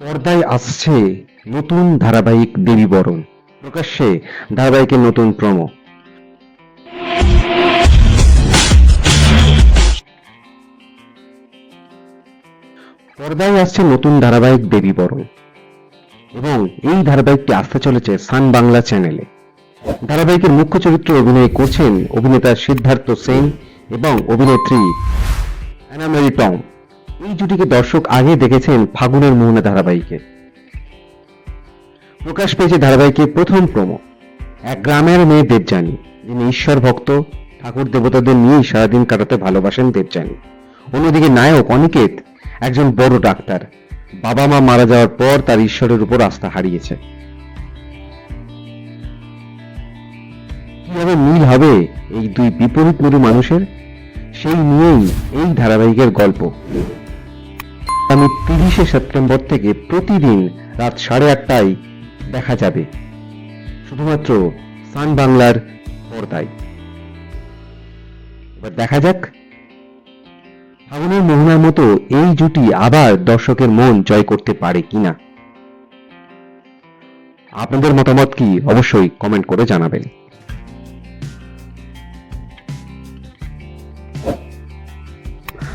পর্দায় আসছে নতুন ধারাবাহিক দেবী বরণ। প্রকাশ্যে ধারাবাহিকের নতুন প্রমো পর্দায় আসছে নতুন ধারাবাহিক দেবী বরণ। এবং এই ধারাবাহিকটি আসতে চলেছে সান বাংলা চ্যানেলে। ধারাবাহিকের মুখ্য চরিত্রে অভিনয় করছেন অভিনেতা সিদ্ধার্থ সেন এবং অভিনেত্রী অ্যানামেরি টম এই জুটিকে দর্শক আগে দেখেছেন ফাগুনের মোহনা ধারাবাহিকে। প্রকাশ পেয়েছে ধারাবাহিকের প্রথম প্রমো। এক গ্রামের মেয়ে দেবযানী, যিনি ঈশ্বর ভক্ত, ঠাকুর দেবতাদের নিয়েই সারাদিন কাটাতে ভালোবাসেন দেবযানী। অন্যদিকে নায়ক অনিকেত, একজন বড় ডাক্তার। বাবা মা মারা যাওয়ার পর তার ঈশ্বরের উপর আস্থা হারিয়েছে। কীভাবে মিল হবে এই দুই বিপরীত মানুষের? সেই নিয়েই এই ধারাবাহিকের গল্প। আগামী তিরিশে সেপ্টেম্বর থেকে প্রতিদিন রাত সাড়ে আটটায় দেখা যাবে। শুধুমাত্র সান বাংলার পর্দায়। এবার দেখা যাক। ফাগুনের মোহনার মতো এই জুটি আবার দর্শকের মন জয় করতে পারে কিনা। আপনাদের মতামত কি অবশ্যই কমেন্ট করে জানাবেন।